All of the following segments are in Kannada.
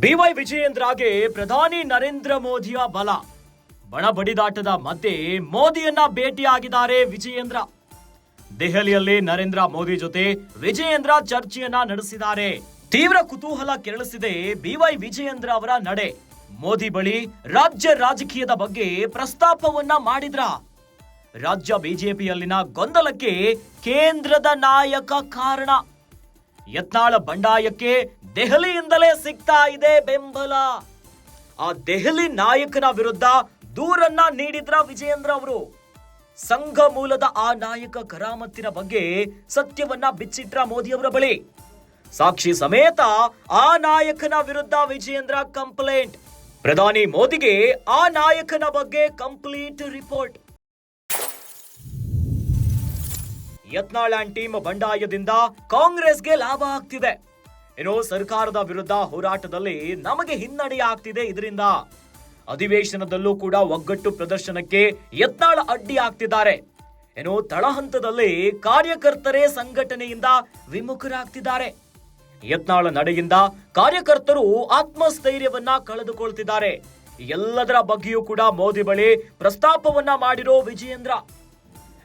ಬಿವೈ ವಿಜಯೇಂದ್ರಗೆ ಪ್ರಧಾನಿ ನರೇಂದ್ರ ಮೋದಿಯ ಬಲ. ಬಣ ಬಡಿದಾಟದ ಮಧ್ಯೆ ಮೋದಿಯನ್ನ ಭೇಟಿಯಾಗಿದ್ದಾರೆ ವಿಜಯೇಂದ್ರ. ದೆಹಲಿಯಲ್ಲಿ ನರೇಂದ್ರ ಮೋದಿ ಜೊತೆ ವಿಜಯೇಂದ್ರ ಚರ್ಚೆಯನ್ನ ನಡೆಸಿದ್ದಾರೆ. ತೀವ್ರ ಕುತೂಹಲ ಕೆರಳಿಸಿದೆ ಬಿವೈ ವಿಜಯೇಂದ್ರ ಅವರ ನಡೆ. ಮೋದಿ ಬಳಿ ರಾಜ್ಯ ರಾಜಕೀಯದ ಬಗ್ಗೆ ಪ್ರಸ್ತಾಪವನ್ನ ಮಾಡಿದ್ರ? ರಾಜ್ಯ ಬಿಜೆಪಿಯಲ್ಲಿನ ಗೊಂದಲಕ್ಕೆ ಕೇಂದ್ರದ ನಾಯಕ ಕಾರಣ? ಯತ್ನಾಳ ಬಂಡಾಯಕ್ಕೆ ದೆಹಲಿಯಿಂದಲೇ ಸಿಗ್ತಾ ಇದೆ ಬೆಂಬಲ. ಆ ದೆಹಲಿ ನಾಯಕನ ವಿರುದ್ಧ ದೂರನ್ನ ನೀಡಿದ್ರ ವಿಜಯೇಂದ್ರ ಅವರು. ಸಂಘ ಮೂಲದ ಆ ನಾಯಕ ಕರಾಮತ್ತಿನ ಬಗ್ಗೆ ಸತ್ಯವನ್ನ ಬಿಚ್ಚಿಟ್ರ ಮೋದಿ ಅವರ ಬಳಿ. ಸಾಕ್ಷಿ ಸಮೇತ ಆ ನಾಯಕನ ವಿರುದ್ಧ ವಿಜಯೇಂದ್ರ ಕಂಪ್ಲೇಂಟ್. ಪ್ರಧಾನಿ ಮೋದಿಗೆ ಆ ನಾಯಕನ ಬಗ್ಗೆ complete report. Yatnal and team ಬಂಡಾಯದಿಂದ ಕಾಂಗ್ರೆಸ್ಗೆ ಲಾಭ ಆಗ್ತಿದೆ. ಇನ್ನು ಸರ್ಕಾರದ ವಿರುದ್ಧ ಹೋರಾಟದಲ್ಲಿ ನಮಗೆ ಹಿನ್ನಡೆ ಆಗ್ತಿದೆ ಇದರಿಂದ. ಅಧಿವೇಶನದಲ್ಲೂ ಕೂಡ ಒಗ್ಗಟ್ಟು ಪ್ರದರ್ಶನಕ್ಕೆ ಯತ್ನಾಳ ಅಡ್ಡಿ ಆಗ್ತಿದ್ದಾರೆ. ಏನು ತಳಹಂತದಲ್ಲಿ ಕಾರ್ಯಕರ್ತರೇ ಸಂಘಟನೆಯಿಂದ ವಿಮುಖರಾಗ್ತಿದ್ದಾರೆ. ಯತ್ನಾಳ ನಡೆಯಿಂದ ಕಾರ್ಯಕರ್ತರು ಆತ್ಮಸ್ಥೈರ್ಯವನ್ನ ಕಳೆದುಕೊಳ್ತಿದ್ದಾರೆ. ಎಲ್ಲದರ ಬಗ್ಗೆಯೂ ಕೂಡ ಮೋದಿ ಬಳಿ ಪ್ರಸ್ತಾಪವನ್ನ ಮಾಡಿರೋ ವಿಜಯೇಂದ್ರ.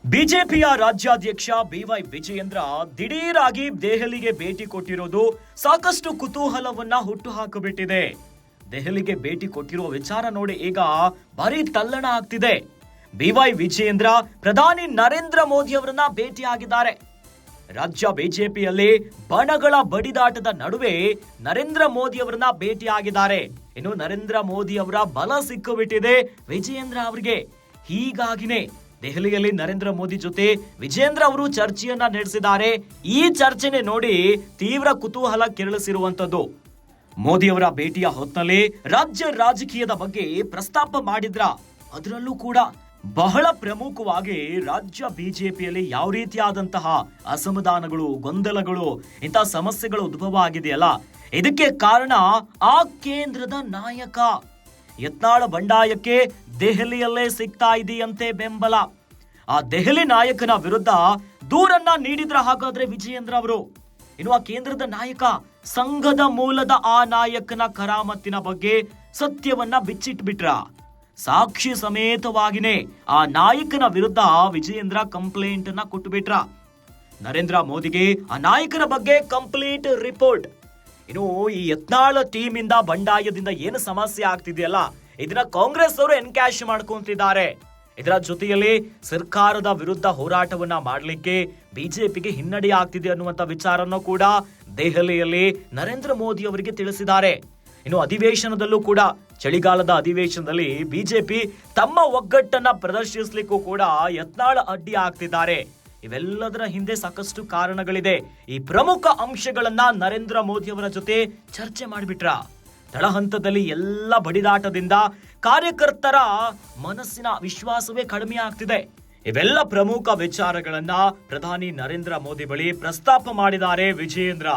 ಬಿಜೆಪಿಯ ರಾಜ್ಯಾಧ್ಯಕ್ಷ ಬಿವೈ ವಿಜಯೇಂದ್ರ ದಿಢೀರಾಗಿ ದೆಹಲಿಗೆ ಭೇಟಿ ಕೊಟ್ಟಿರೋದು ಸಾಕಷ್ಟು ಕುತೂಹಲವನ್ನ ಹುಟ್ಟು ಹಾಕಿಬಿಟ್ಟಿದೆ ದೆಹಲಿಗೆ ಭೇಟಿ ಕೊಟ್ಟಿರುವ ವಿಚಾರ ನೋಡಿ ಈಗ ಭಾರಿ ತಲ್ಲಣ ಆಗ್ತಿದೆ. ಬಿವೈ ವಿಜಯೇಂದ್ರ ಪ್ರಧಾನಿ ನರೇಂದ್ರ ಮೋದಿ ಅವರನ್ನ ಭೇಟಿಯಾಗಿದ್ದಾರೆ. ರಾಜ್ಯ ಬಿಜೆಪಿಯಲ್ಲಿ ಬಣಗಳ ಬಡಿದಾಟದ ನಡುವೆ ನರೇಂದ್ರ ಮೋದಿ ಅವರನ್ನ ಭೇಟಿಯಾಗಿದ್ದಾರೆ. ಇನ್ನು ನರೇಂದ್ರ ಮೋದಿ ಅವರ ಬಲ ಸಿಕ್ಕಿಬಿಟ್ಟಿದೆ ವಿಜಯೇಂದ್ರ ಅವರಿಗೆ. ಹೀಗಾಗಿನೇ ದೆಹಲಿಯಲ್ಲಿ ನರೇಂದ್ರ ಮೋದಿ ಜೊತೆ ವಿಜೇಂದ್ರ ಅವರು ಚರ್ಚೆಯನ್ನ ನಡೆಸಿದ್ದಾರೆ. ಈ ಚರ್ಚೆನೆ ನೋಡಿ ತೀವ್ರ ಕುತೂಹಲ ಕೆರಳಿಸಿರುವಂತದ್ದು ಮೋದಿ ಅವರ ಭೇಟಿಯ ಹೊತ್ತಲ್ಲಿ ರಾಜ್ಯ ರಾಜಕೀಯದ ಬಗ್ಗೆ ಪ್ರಸ್ತಾಪ ಮಾಡಿದ್ರ? ಅದರಲ್ಲೂ ಕೂಡ ಬಹಳ ಪ್ರಮುಖವಾಗಿ ರಾಜ್ಯ ಬಿಜೆಪಿಯಲ್ಲಿ ಯಾವ ರೀತಿಯಾದಂತಹ ಅಸಮಾಧಾನಗಳು, ಗೊಂದಲಗಳು ಇಂತಹ ಸಮಸ್ಯೆಗಳು ಉದ್ಭವ ಆಗಿದೆಯಲ್ಲ? ಇದಕ್ಕೆ ಕಾರಣ ಆ ಕೇಂದ್ರದ ನಾಯಕ ಯತ್ನಾಳ ಬಂಡಾಯಕ್ಕೆ ದೆಹಲಿಯಲ್ಲೇ ಸಿಗ್ತಾ ಇದೆಯಂತೆ ಬೆಂಬಲ. ಆ ದೆಹಲಿ ನಾಯಕನ ವಿರುದ್ಧ ದೂರನ್ನ ನೀಡಿದ್ರ ಹಾಗಾದ್ರೆ ವಿಜಯೇಂದ್ರ ಅವರು. ಇನ್ನು ಕೇಂದ್ರದ ನಾಯಕ, ಸಂಘದ ಮೂಲದ ಆ ನಾಯಕನ ಕರಾಮತ್ತಿನ ಬಗ್ಗೆ ಸತ್ಯವನ್ನ ಬಿಚ್ಚಿಟ್ಬಿಟ್ರ. ಸಾಕ್ಷಿ ಸಮೇತವಾಗಿನೇ ಆ ನಾಯಕನ ವಿರುದ್ಧ ವಿಜಯೇಂದ್ರ ಕಂಪ್ಲೇಂಟ್ ಅನ್ನ ಕೊಟ್ಟುಬಿಟ್ರ ನರೇಂದ್ರ ಮೋದಿಗೆ ಆ ನಾಯಕನ ಬಗ್ಗೆ ಕಂಪ್ಲೀಟ್ ರಿಪೋರ್ಟ್. ಇನ್ನು ಈ ಯತ್ನಾಳ ಟೀಮ್ ಇಂದ ಬಂಡಾಯದಿಂದ ಏನು ಸಮಸ್ಯೆ ಆಗ್ತಿದೆಯಲ್ಲ, ಇದನ್ನ ಕಾಂಗ್ರೆಸ್ ಅವರು ಎನ್ಕ್ಯಾಶ್ ಮಾಡ್ಕೊಂತಿದ್ದಾರೆ. ಇದರ ಜೊತೆಯಲ್ಲಿ ಸರ್ಕಾರದ ವಿರುದ್ಧ ಹೋರಾಟವನ್ನ ಮಾಡಲಿಕ್ಕೆ ಬಿಜೆಪಿಗೆ ಹಿನ್ನಡೆ ಆಗ್ತಿದೆ ಅನ್ನುವಂತ ವಿಚಾರನೂ ಕೂಡ ದೆಹಲಿಯಲ್ಲಿ ನರೇಂದ್ರ ಮೋದಿ ಅವರಿಗೆ ತಿಳಿಸಿದ್ದಾರೆ. ಇನ್ನು ಅಧಿವೇಶನದಲ್ಲೂ ಕೂಡ, ಚಳಿಗಾಲದ ಅಧಿವೇಶನದಲ್ಲಿ ಬಿಜೆಪಿ ತಮ್ಮ ಒಗ್ಗಟ್ಟನ್ನ ಪ್ರದರ್ಶಿಸಲಿಕ್ಕೂ ಕೂಡ ಯತ್ನಾಳ ಅಡ್ಡಿ ಆಗ್ತಿದ್ದಾರೆ. ಇವೆಲ್ಲದರ ಹಿಂದೆ ಸಾಕಷ್ಟು ಕಾರಣಗಳಿದೆ. ಈ ಪ್ರಮುಖ ಅಂಶಗಳನ್ನ ನರೇಂದ್ರ ಮೋದಿ ಅವರ ಜೊತೆ ಚರ್ಚೆ ಮಾಡಿಬಿಟ್ರ. ತಳಹಂತದಲ್ಲಿ ಎಲ್ಲ ಬಡಿದಾಟದಿಂದ ಕಾರ್ಯಕರ್ತರ ಮನಸ್ಸಿನ ವಿಶ್ವಾಸವೇ ಕಡಿಮೆ ಆಗ್ತಿದೆ. ಇವೆಲ್ಲ ಪ್ರಮುಖ ವಿಚಾರಗಳನ್ನ ಪ್ರಧಾನಿ ನರೇಂದ್ರ ಮೋದಿ ಬಳಿ ಪ್ರಸ್ತಾಪ ಮಾಡಿದ್ದಾರೆ ವಿಜಯೇಂದ್ರ.